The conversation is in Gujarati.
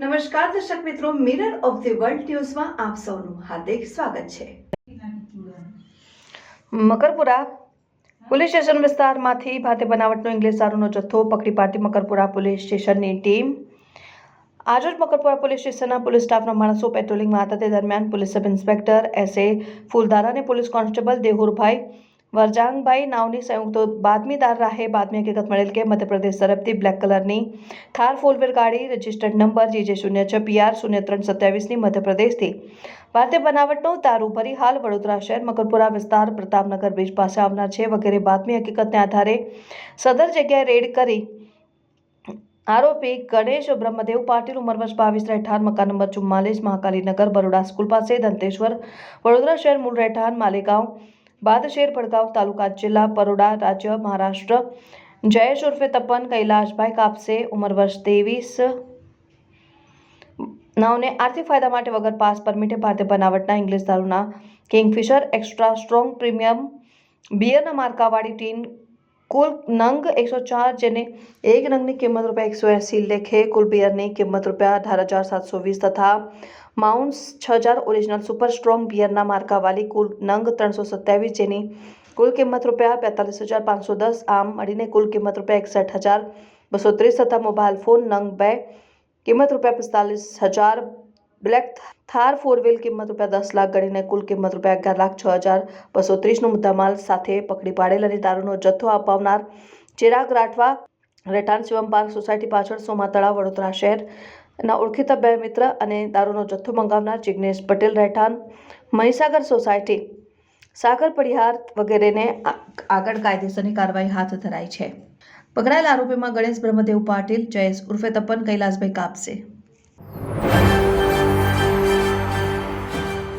નમસ્કાર, દર્શક મિત્રો મિરર ઓફ ધી વર્લ્ડ ન્યૂઝમાં આપ સૌનું હાર્દિક સ્વાગત છે. મકરપુરા પોલીસ સ્ટેશન વિસ્તારમાંથી ભાતે બનાવટનો ઇંગ્લિશ દારૂનો જથ્થો પકડી પાડતી મકરપુરા પોલીસ સ્ટેશનની ટીમ. આજરોજ મકરપુરા પોલીસ સ્ટેશનના પોલીસ સ્ટાફના માણસો પેટ્રોલિંગમાં હતા. તે દરમિયાન police sub inspector S A Fuldara અને પોલીસ કોન્સ્ટેબલ દેહુરભાઈ વરજાંગભાઈ નાવની સંયુક્ત બાતમીદાર રાહે બાતમી હકીકત મળેલ કે મધ્યપ્રદેશ તરફથી બ્લેક કલરની થાર ફોલવેર ગાડી રજિસ્ટર્ડ નંબર જીજે શૂન્ય છ પીઆર શૂન્ય ત્રણ સત્યાવીસની મધ્યપ્રદેશથી. ભારતીય બનાવટનો દારૂ ભરી હાલ વડોદરા શહેર મકરપુરા વિસ્તાર પ્રતાપનગર બ્રિજ પાસે આવનાર છે. વગેરે બાતમી હકીકતને આધારે સદર જગ્યાએ રેડ કરી આરોપી ગણેશ બ્રહ્મદેવ પાટીલ ઉંમર વર્ષ બાવીસ રહેઠાણ મકાન નંબર ચુમ્માલીસ, મહાકાલીનગર, બરોડા સ્કૂલ પાસે દંતેશ્વર, વડોદરા શહેર મૂળ રહેઠાણ માલેગાંવ બાદશેર ભડગાવ તાલુકા જિલ્લા બરોડા રાજ્ય મહારાષ્ટ્ર. જયેશ ઉર્ફે તપન કૈલાશભાઈ કાપસે, ઉંમર વર્ષ ત્રેવીસ. નાવને આર્થિક ફાયદા માટે વગર પાસ પરમિટે ભારતીય બનાવટના ઇંગ્લિશ દારૂના કિંગફિશર એક્સ્ટ્રા સ્ટ્રોંગ પ્રીમિયમ બિયરના માર્કાવાળી ટીન કુલ નંગ એકસો ચાર જેને એક નંગની કિંમત રૂપિયા એકસો એંસી લેખે કુલ બિયરની કિંમત રૂપિયા અઢાર હજાર સાતસો વીસ તથા માઉન્ટ્સ છ હજાર ઓરિજિનલ સુપર સ્ટ્રોંગ બિયરના માર્કાવાળી કુલ નંગ ત્રણસો સત્યાવીસ જેની કુલ કિંમત રૂપિયા બેતાલીસ હજાર પાંચસો દસ આમ મળીને કુલ કિંમત રૂપિયા એકસઠ હજાર બસો ત્રીસ તથા મોબાઈલ ફોન નંગ બે કિંમત રૂપિયા પિસ્તાલીસ હજાર બ્લેક થાર ફોર વ્હીલ કિંમત રૂપિયા દસ લાખ ગણીને કુલ કિંમત રૂપિયા અગિયાર લાખ છ હજાર બસો ત્રીસનો મુદ્દામાલ સાથે પકડી પાડેલ અને દારૂનો જથ્થો અપાવનાર ચિરાગ રાઠવા રહેઠાણ શિવમ પાર્ક સોસાયટી પાછળ સોમા તળાવ, વડોદરા શહેરના ઓળખીતા બે મિત્ર અને દારૂનો જથ્થો મંગાવનાર જિગ્નેશ પટેલ રહેઠાણ. મહીસાગર સોસાયટી, સાગર પરિહાર વગેરેને આગળ કાયદેસરની કાર્યવાહી હાથ ધરાઈ છે. પકડાયેલા આરોપીમાં ગણેશ બ્રહ્મદેવ પાટીલ, જયેશ ઉર્ફે તપન, કૈલાસભાઈ કાપસે.